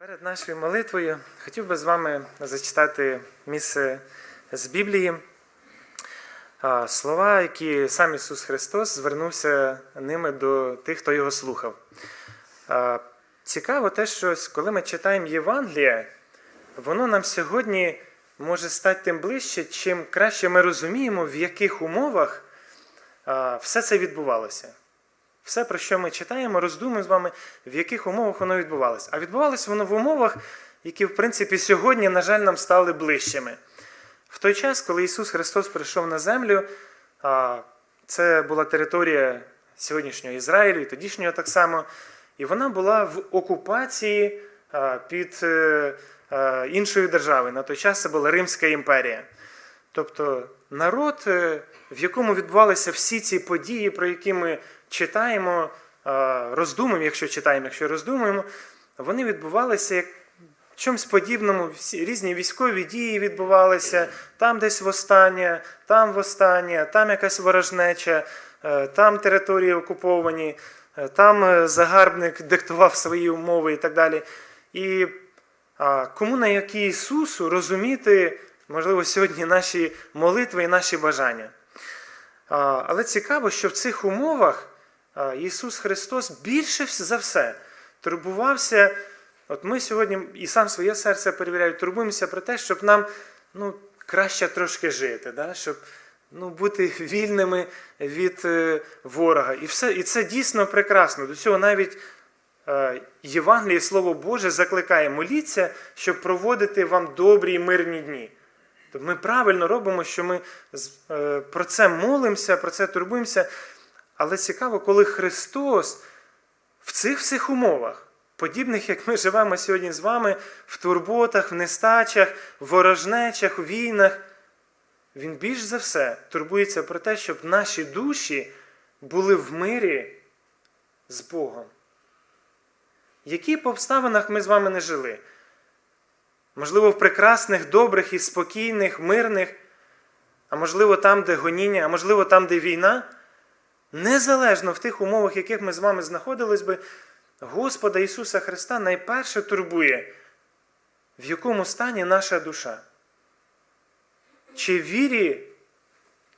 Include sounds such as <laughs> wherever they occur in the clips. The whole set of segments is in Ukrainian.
Перед нашою молитвою хотів би з вами зачитати місце з Біблії, слова, які сам Ісус Христос звернувся ними до тих, хто його слухав. Цікаво те, що коли ми читаємо Євангеліє, воно нам сьогодні може стати тим ближче, чим краще ми розуміємо, в яких умовах все це відбувалося. Все, про що ми читаємо, роздумуємо з вами, в яких умовах воно відбувалося. А відбувалося воно в умовах, які, в принципі, сьогодні, на жаль, нам стали ближчими. В той час, коли Ісус Христос прийшов на землю, це була територія сьогоднішнього Ізраїлю і тодішнього так само, і вона була в окупації під е, е, іншою державою. На той час це була Римська імперія. Тобто народ, е, в якому відбувалися всі ці події, про які ми читаємо, е, роздумуємо, якщо читаємо, якщо роздумуємо, вони відбувалися як чомусь подібному, всі різні військові дії відбувалися, там десь востаннє, там востаннє, там якась ворожнеча, е, там території окуповані, е, там загарбник диктував свої умови і так далі. І кому на які Ісусу розуміти, можливо, сьогодні наші молитви і наші бажання. Але цікаво, що в цих умовах Ісус Христос більше за все турбувався. От ми сьогодні і сам своє серце перевіряю, турбуємося про те, щоб нам ну, краще трошки жити, да? щоб ну, бути вільними від е, ворога. І, все, і це дійсно прекрасно. До цього навіть е, Євангеліє, Слово Боже, закликає моліться, щоб проводити вам добрі і мирні дні. Тобто ми правильно робимо, що ми е, про це молимося, про це турбуємося. Але цікаво, коли Христос в цих всіх умовах, подібних, як ми живемо сьогодні з вами, в турботах, в нестачах, в ворожнечах, в війнах, Він більш за все турбується про те, щоб наші душі були в мирі з Богом. Які б обставинах ми з вами не жили? Можливо, в прекрасних, добрих і спокійних, мирних, а можливо, там, де гоніння, а можливо, там, де війна. Незалежно в тих умовах, в яких ми з вами знаходились би, Господа Ісуса Христа найперше турбує, в якому стані наша душа. Чи в вірі,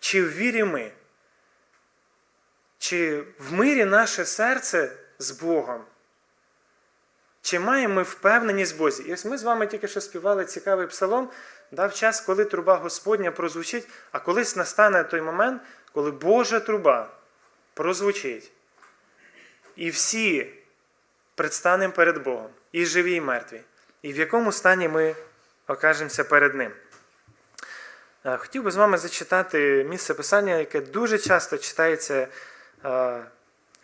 чи в вірі ми? Чи в мирі наше серце з Богом? Чи маємо ми впевненість в Бозі? І ось ми з вами тільки що співали цікавий псалом, дав час, коли труба Господня прозвучить, а колись настане той момент, коли Божа труба прозвучить. І всі предстанемо перед Богом, і живі, і мертві. І в якому стані ми окажемося перед Ним. Е, Хотів би з вами зачитати місце писання, яке дуже часто читається е,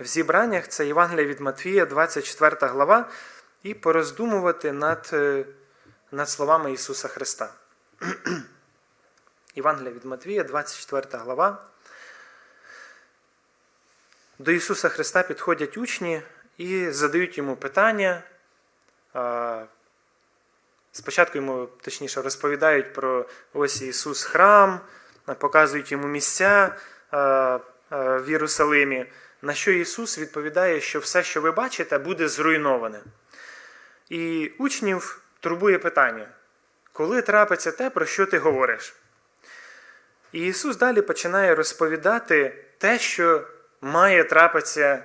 в зібраннях. Це Євангелія від Матвія, 24 глава, і пороздумувати над, е, над словами Ісуса Христа. <clears throat> Євангелія від Матвія, 24 глава. До Ісуса Христа підходять учні і задають йому питання. Спочатку йому, точніше, розповідають про ось Ісус храм, показують йому місця в Єрусалимі, на що Ісус відповідає, що все, що ви бачите, буде зруйноване. І учнів турбує питання, коли трапиться те, про що ти говориш? І Ісус далі починає розповідати те, що має трапитися,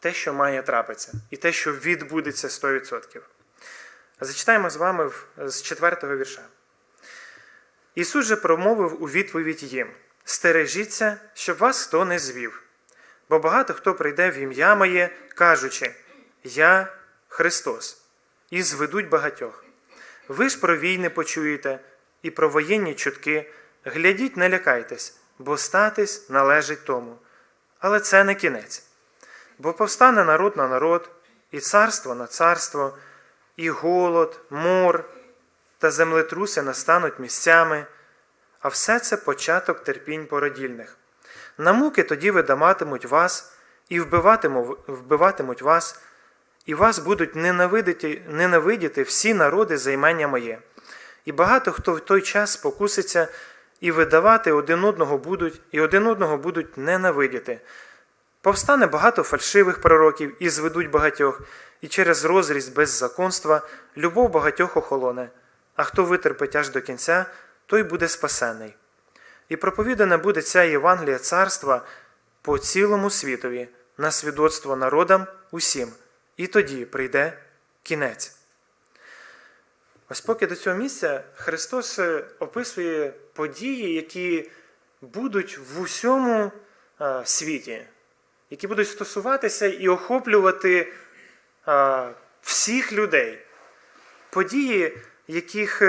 те, що має трапитися, і те, що відбудеться 100%. Зачитаємо з вами з четвертого вірша. Ісус же промовив у відповідь їм: Стережіться, щоб вас хто не звів. Бо багато хто прийде в ім'я моє, кажучи: Я Христос, і зведуть багатьох. Ви ж про війни почуєте і про воєнні чутки. Глядіть, не лякайтесь, бо статись належить тому. Але це не кінець. Бо повстане народ на народ, і царство на царство, і голод, мор та землетруси настануть місцями, а все це початок терпінь породільних. На муки тоді видаматимуть вас, і вбиватимуть вас, і вас будуть ненавидіти, ненавидіти всі народи за імення моє. І багато хто в той час спокуситься, і видавати один одного будуть, і один одного будуть ненавидіти. Повстане багато фальшивих пророків і зведуть багатьох, і через розріз беззаконства любов багатьох охолоне, а хто витерпить аж до кінця, той буде спасений. І проповідана буде ця Євангелія царства по цілому світові на свідоцтво народам усім, і тоді прийде кінець. Ось поки до цього місця Христос е, описує події, які будуть в усьому е, світі, які будуть стосуватися і охоплювати е, всіх людей. Події, яких,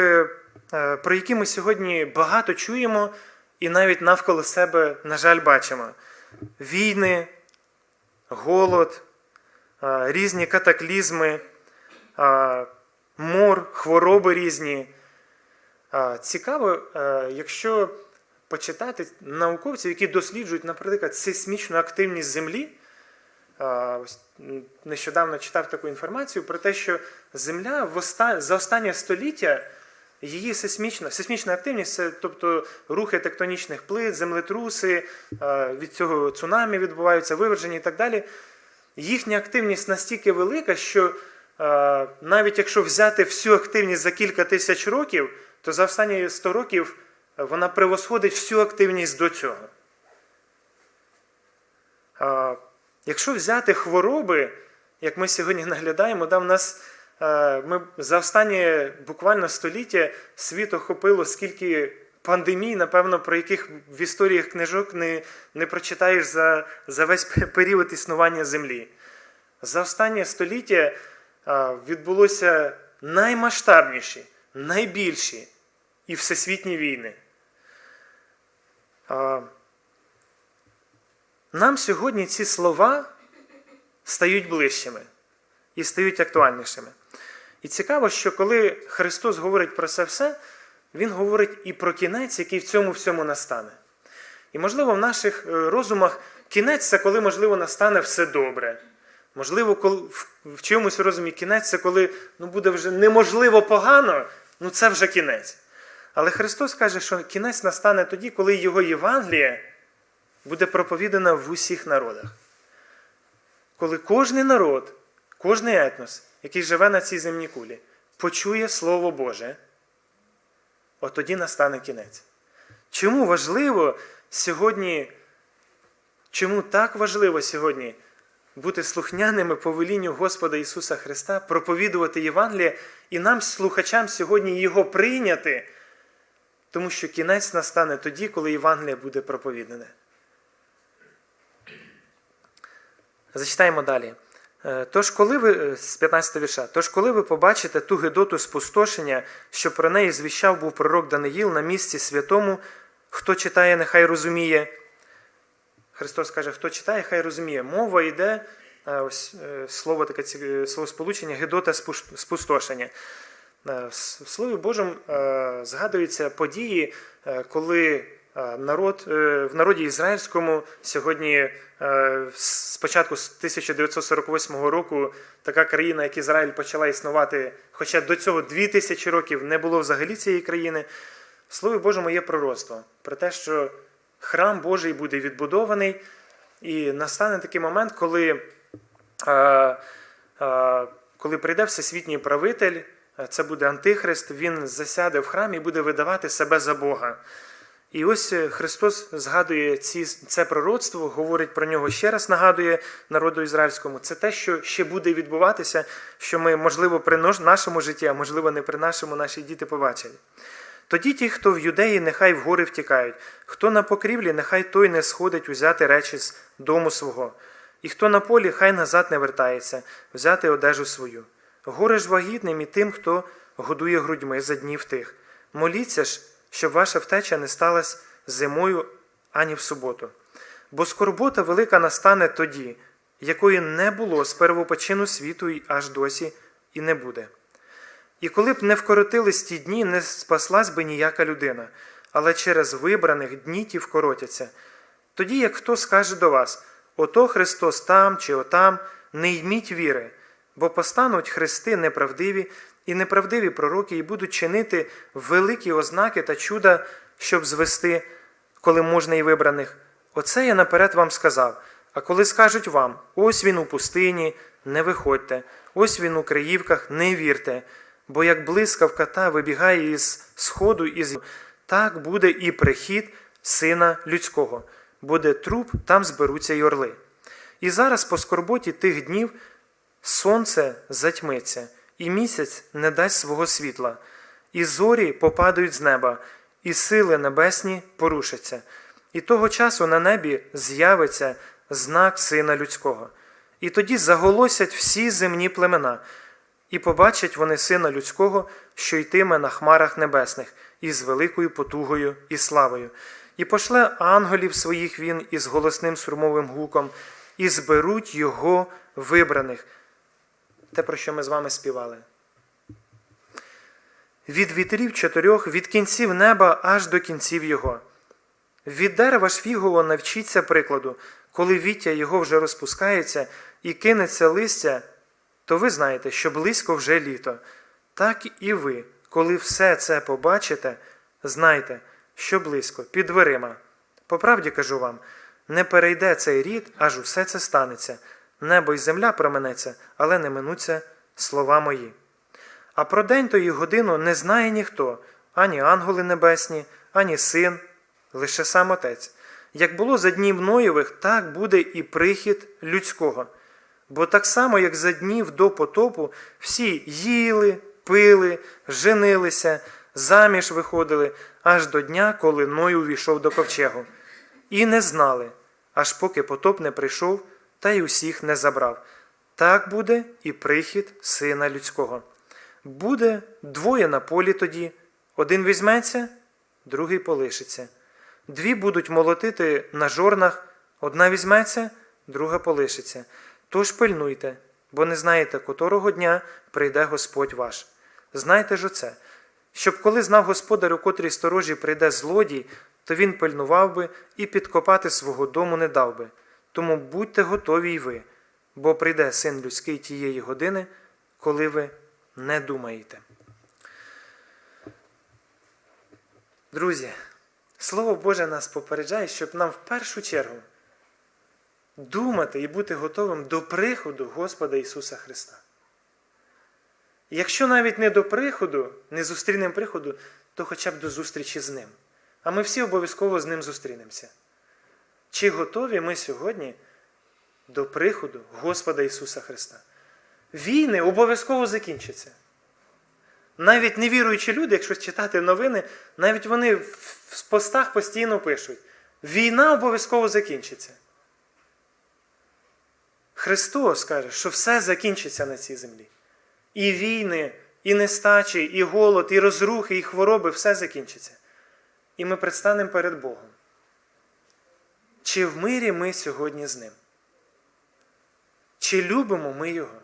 про які ми сьогодні багато чуємо і навіть навколо себе, на жаль, бачимо: війни, голод, різні катаклізми, мор, хвороби різні. Е, Цікаво, е, якщо почитати науковців, які досліджують, наприклад, сейсмічну активність Землі. Нещодавно читав таку інформацію про те, що Земля в оста... за останнє століття її сейсмічна, сейсмічна активність, це тобто рухи тектонічних плит, землетруси, від цього цунамі відбуваються, виверження і так далі. Їхня активність настільки велика, що навіть якщо взяти всю активність за кілька тисяч років, то за останні 100 років вона превосходить всю активність до цього. Якщо взяти хвороби, як ми сьогодні <laughs> наглядаємо, да, в нас ми за останнє буквально століття світ охопило скільки пандемій, напевно, про яких в історіях книжок не, не прочитаєш за, за весь <laughs> період існування Землі. За останнє століття відбулося наймасштабніші, найбільші і всесвітні війни. Нам сьогодні ці слова стають ближчими і стають актуальнішими. І цікаво, що коли Христос говорить про це все, Він говорить і про кінець, який в цьому всьому настане. І, можливо, в наших е, розумах кінець це коли, можливо, настане все добре. Можливо, в чомусь розумі кінець це коли ну, буде вже неможливо погано, ну це вже кінець. Але Христос каже, що кінець настане тоді, коли Його Євангеліє буде проповідана в усіх народах. Коли кожний народ, кожний етнос, який живе на цій земній кулі, почує Слово Боже, от тоді настане кінець. Чому важливо сьогодні, чому так важливо сьогодні бути слухняними повелінню Господа Ісуса Христа, проповідувати Євангеліє і нам, слухачам, сьогодні його прийняти, тому що кінець настане тоді, коли Євангеліє буде проповідане. Зачитаємо далі. Е, Тож, коли ви е, з 15 вірша, тож, коли ви побачите ту гидоту спустошення, що про неї звіщав був пророк Даниїл на місці святому, хто читає, нехай розуміє. Христос каже, хто читає, хай розуміє. Мова йде, е, ось е, слово таке ці- словосполучення, гидота спустошення. Е, В Слові Божому е, згадуються події, е, коли е, народ, е, в народі ізраїльському сьогодні е, спочатку з 1948 року така країна, як Ізраїль, почала існувати, хоча до цього 2000 років не було взагалі цієї країни. В Слові Божому є пророцтво про те, що храм Божий буде відбудований, і настане такий момент, коли е, е, коли прийде всесвітній правитель, це буде Антихрист, він засяде в храмі і буде видавати себе за Бога. І ось е, Христос згадує ці, це пророцтво, говорить про нього ще раз, нагадує народу ізраїльському. Це те, що ще буде відбуватися, що ми, можливо, при нашому житті, а можливо, не при нашому, наші діти побачать. Тоді ті, хто в юдеї, нехай в гори втікають, хто на покрівлі, нехай той не сходить узяти речі з дому свого, і хто на полі, хай назад не вертається, взяти одежу свою. Горе ж вагітним і тим, хто годує грудьми за днів тих. Моліться ж, щоб ваша втеча не сталася зимою ані в суботу. Бо скорбота велика настане тоді, якої не було з первопочину світу й аж досі і не буде. І коли б не вкоротились ті дні, не спаслась би ніяка людина, але через вибраних дні ті вкоротяться. Тоді, як хто скаже до вас, ото Христос там чи отам, не йміть віри, бо постануть хрести неправдиві і неправдиві пророки, і будуть чинити великі ознаки та чуда, щоб звести, коли можна і вибраних. Оце я наперед вам сказав. А коли скажуть вам, ось він у пустині, не виходьте, ось він у Криївках, не вірте, бо як блискавка та вибігає із сходу, із так буде і прихід сина людського. Буде труп, там зберуться й орли. І зараз по скорботі тих днів сонце затьметься, і місяць не дасть свого світла, і зорі попадають з неба, і сили небесні порушаться. І того часу на небі з'явиться знак Сина Людського. І тоді заголосять всі земні племена, і побачать вони Сина Людського, що йтиме на хмарах небесних, із великою потугою і славою. І пошле ангелів своїх він із голосним сурмовим гуком, і зберуть його вибраних. Те, про що ми з вами співали. Від вітрів чотирьох, від кінців неба аж до кінців його. Від дерева ж навчіться прикладу, коли віття його вже розпускається і кинеться листя, то ви знаєте, що близько вже літо. Так і ви, коли все це побачите, знайте, що близько, під дверима. По правді кажу вам, не перейде цей рік, аж усе це станеться. Небо й земля променеться, але не минуться слова мої. А про день тої годину не знає ніхто, ані ангели небесні, ані син, лише сам Отець. Як було за днів Ноєвих, так буде і прихід людського. Бо так само, як за днів до потопу, всі їли, пили, женилися, заміж виходили, аж до дня, коли Ной увійшов до ковчегу. І не знали, аж поки потоп не прийшов та й усіх не забрав. Так буде і прихід сина людського. Буде двоє на полі тоді, один візьметься, другий полишиться. Дві будуть молотити на жорнах, одна візьметься, друга полишиться. Тож пильнуйте, бо не знаєте, котрого дня прийде Господь ваш. Знайте ж оце, щоб коли знав господар, у котрій сторожі прийде злодій, то він пильнував би і підкопати свого дому не дав би. Тому будьте готові й ви, бо прийде син людський тієї години, коли ви не думаєте. Друзі, Слово Боже нас попереджає, щоб нам в першу чергу думати і бути готовим до приходу Господа Ісуса Христа. Якщо навіть не до приходу, не зустрінемо приходу, то хоча б до зустрічі з Ним. А ми всі обов'язково з Ним зустрінемося. Чи готові ми сьогодні до приходу Господа Ісуса Христа? Війни обов'язково закінчаться. Навіть невіруючі люди, якщо читати новини, навіть вони в постах постійно пишуть: війна обов'язково закінчиться. Христос каже, що все закінчиться на цій землі. І війни, і нестачі, і голод, і розрухи, і хвороби все закінчиться. І ми предстанемо перед Богом. Чи в мирі ми сьогодні з Ним? Чи любимо ми Його?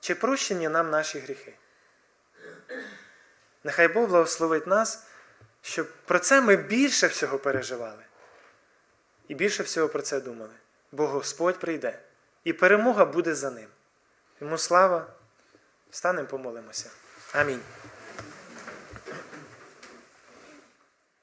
Чи прощені нам наші гріхи? Нехай Бог благословить нас, щоб про це ми більше всього переживали. І більше всього про це думали. Бо Господь прийде, і перемога буде за ним. Йому слава. Встанемо, помолимося. Амінь.